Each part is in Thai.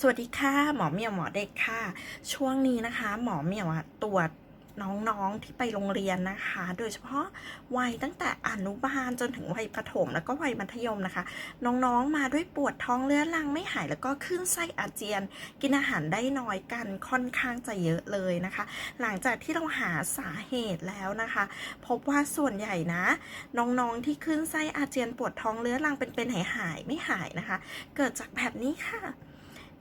สวัสดีค่ะหมอเมียวหมอเด็กค่ะ ช่วงนี้นะคะ หมอเมียวตรวจน้องๆที่ไปโรงเรียนนะคะ โดยเฉพาะวัยตั้งแต่อนุบาลจนถึงวัยประถม แล้วก็วัยมัธยมนะคะ น้องๆมาด้วยปวดท้องเรื้อรังไม่หายแล้วก็ขึ้นไส้อาเจียน กินอาหารได้น้อยกันค่อนข้างจะเยอะเลยนะคะ หลังจากที่เราหาสาเหตุแล้วนะคะ พบว่าส่วนใหญ่นะ น้องๆที่ขึ้นไส้อาเจียนปวดท้องเรื้อรังเป็นๆหายๆไม่หายนะคะ เกิดจากแบบนี้ค่ะ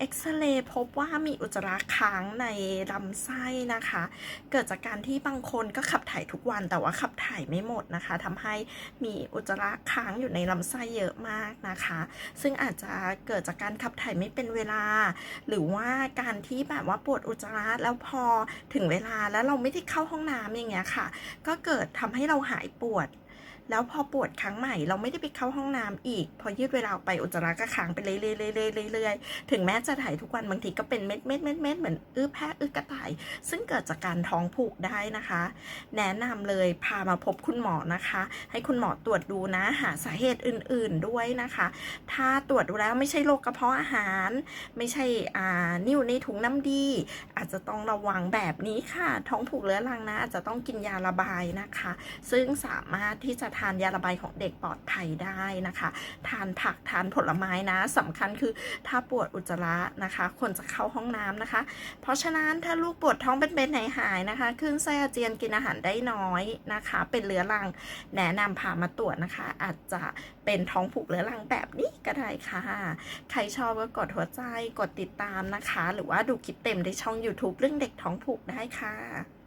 เอ็กซเรย์พบว่ามีอุจจาระค้างในลำไส้นะคะ เกิดจากการที่บางคนก็ขับถ่ายทุกวันแต่ว่าขับถ่ายไม่หมดนะคะทำให้มีอุจจาระค้างอยู่ในลำไส้เยอะมากนะคะ ซึ่งอาจจะเกิดจากการขับถ่ายไม่เป็นเวลา หรือว่าการที่แบบว่าปวดอุจจาระแล้วพอถึงเวลาแล้วเราไม่ได้เข้าห้องน้ำอย่างเงี้ยค่ะ ก็เกิดทำให้เราหายปวด แล้วพอปวดครั้งใหม่เราไม่ได้ไปเข้าห้องน้ำอีก พอยืดเวลาไปอุจจาระก็ค้างไปเรื่อยๆเรื่อยๆถึงแม้จะถ่ายทุกวันบางทีก็เป็นเม็ดเม็ดเม็ดเม็ดเหมือนอื้อแพะอื้อกระต่าย ซึ่งเกิดจากการท้องผูกได้นะคะ แนะนำเลยพามาพบคุณหมอนะคะ ให้คุณหมอตรวจดูนะหาสาเหตุอื่นๆด้วยนะคะ ถ้าตรวจดูแล้วไม่ใช่โรคกระเพาะอาหาร ไม่ใช่อ่านิ่วในถุงน้ำดี อาจจะต้องระวังแบบนี้ค่ะ ท้องผูกเรื้อรังนะอาจจะต้องกินยาระบายนะคะ ซึ่งสามารถที่จะทานยาระบายของเด็กปลอดภัยได้นะคะ ทานผักทานผลไม้นะสำคัญคือถ้าปวดอุจจาระนะคะควรจะเข้าห้องน้ำนะคะ เพราะฉะนั้นถ้าลูกปวดท้องเป็นๆหายๆนะคะขึ้นไส้อาเจียนกินอาหารได้น้อยนะคะ เป็นเรื้อรังแนะนำพามาตรวจนะคะ อาจจะเป็นท้องผูกเรื้อรังแบบนี้ก็ได้ค่ะ ใครชอบก็กดหัวใจกดติดตามนะคะ หรือว่าดูคลิปเต็มในช่อง YouTube เรื่องเด็กท้องผูกได้ค่ะ